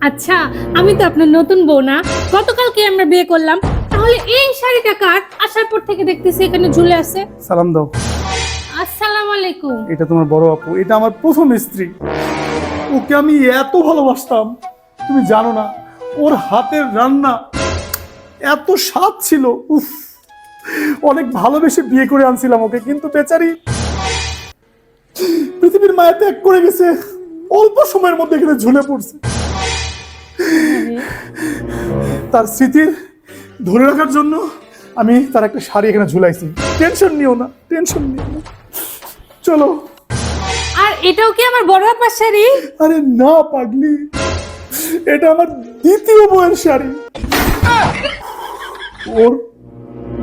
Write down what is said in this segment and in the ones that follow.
আচ্ছা আমি তো আপনার নতুন বউ না। গতকালকে আমরা বিয়ে করলাম। তাহলে এই শাড়িটা কার? আসার পর থেকে দেখতেছি এখানে ঝুলে আছে। সালাম দাও। আসসালামু আলাইকুম। এটা তোমার বড় আপু এটা আমার প্রথম স্ত্রী। ওকে আমি এত ভালোবাসতাম তুমি জানো না ওর হাতের রান্না এত স্বাদ ছিল। উফ অনেক ভালোবেসে বিয়ে করে আনছিলাম ওকে কিন্তু বেচারি পৃথিবীর মায়া ত্যাগ করে গেছে। অল্প সময়ের মধ্যে এখানে ঝুলে পড়ছে। তার স্মৃতির ধরে রাখার জন্য আমি তার একটা শাড়ি এখানে ঝুলাইছি। টেনশন নিও না টেনশন নিও না। চলো। আর এটাও কি আমার বড় আপার শাড়ি? আরে না পাগলি। এটা আমার দ্বিতীয় বইয়ের শাড়ি। ওর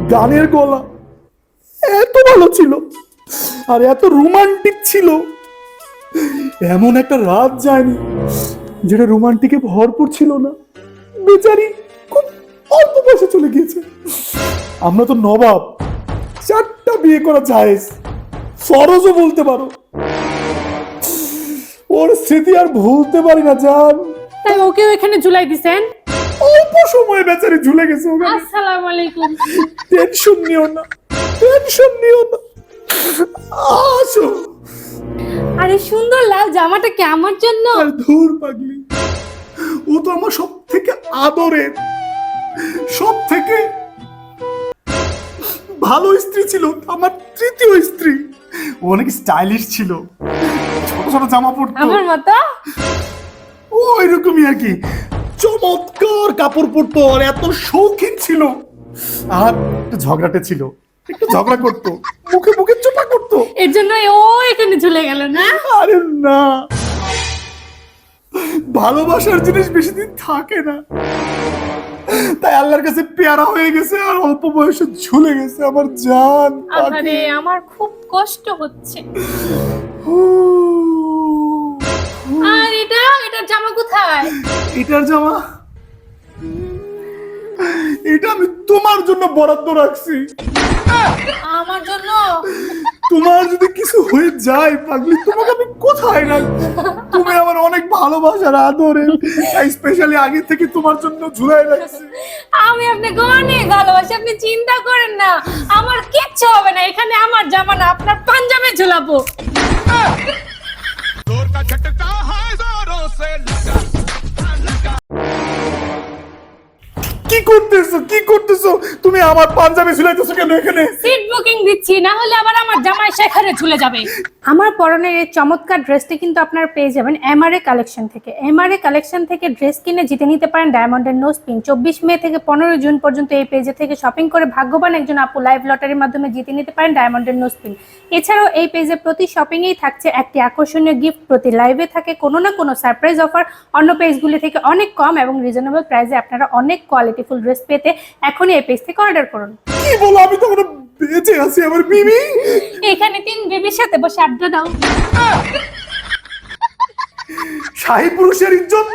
গানের গলা এত ভালো ছিল আর এত রোমান্টিক ছিল। এমন একটা রাত যায়নি যেটা রোমান্টিকে ভরপুর ছিল না। বেচারি খুব অল্প বয়সে চলে গিয়েছে। আমরা তো নবাব। চারটা বিয়ে করা যায় ফরজও বলতে পারো। ওর স্মৃতি আর ভুলতে পারি না জান। তাই ওকেও এখানে ঝুলাই দিছেন? অল্প সময় বেচারি ঝুলে গেছে ওখানে। আসসালামু আলাইকুম। টেনশন নিও না। টেনশন নিও না। আসো আরে সুন্দর লাল জামাটা কি আমার জন্য? আর ধুর পাগলি। ও তো আমার সব থেকে আদরের সব থেকে ভালো স্ত্রী ছিল আমার তৃতীয় স্ত্রী। ও অনেক স্টাইলিশ ছিল। ছোট ছোট জামা পরতো। আমার মতো? ও এরকমই আর কি। চমৎকার কাপড় পরতো আর এত শৌখিন ছিল। আর একটু ঝগড়াটে ছিল। একটু ঝগড়া করতো। মুখে মুখে করতো এর জন্য ও এখানে ঝুলে গেল না? আরে না। ভালোবাসার জিনিস বেশি দিন থাকে না। তাই আল্লাহর কাছে পেয়ারা হয়ে গেছে আর অল্প বয়সে ঝুলে গেছে আমার জান আরে আমার খুব কষ্ট হচ্ছে। আর এটা? এটার জামা কোথায়? এটার জামা? এটা আমি তোমার জন্য বরাদ্দ রাখছি। আমার জন্য? তোমার যদি কিছু হয়ে যায়, পাগলি, তোমাকে আমি কোথায় না তুমি আমার অনেক ভালোবাসার আদরে, তাই স্পেশালি আগে থেকে তোমার জন্য ঝুলাই রাখছি। আমি আপনাকে অনেক ভালোবাসি, আপনি চিন্তা করেন না। আমার কিচ্ছু হবে না, এখানে আমার জামা না, আপনার পাঞ্জাবে ঝুলাবো। করতেছো? কি করতেছো? তুমি আমার পাঞ্জাবি ঝুলাইতেছো কেন এখানে? সিট বুকিং দিচ্ছি না হলে আবার আমার জামাই সেখানে ঝুলে যাবে। আমার পরনের এই চমৎকার ড্রেসটি কিন্তু আপনারা পেয়ে যাবেন এমআরএ কালেকশন থেকে। এমআরএ কালেকশন থেকে ড্রেস কিনে জিতে নিতে পারেন ডায়মন্ডের নোজ পিন চব্বিশ মে থেকে পনেরোই জুন পর্যন্ত এই পেজে থেকে শপিং করে ভাগ্যবান একজন আপু লাইভ লটারির মাধ্যমে জিতে নিতে পারেন ডায়মন্ডের নোজ পিন এছাড়াও এই পেজে প্রতি শপিংয়েই থাকছে একটি আকর্ষণীয় গিফট প্রতি লাইভে থাকে কোনো না কোনো সারপ্রাইজ অফার অন্য পেজগুলি থেকে অনেক কম এবং রিজনেবল প্রাইসে আপনারা অনেক কোয়ালিটিফুল ড্রেস ড্রেস পেতে এখনই এই পেজ থেকে অর্ডার করুন। কি বলো? আমি তো বেঁচে আছি আমার বিবি। এখানে তিন বিবির সাথে বসে আড্ডা দাও। শাহী পুরুষের ইজ্জত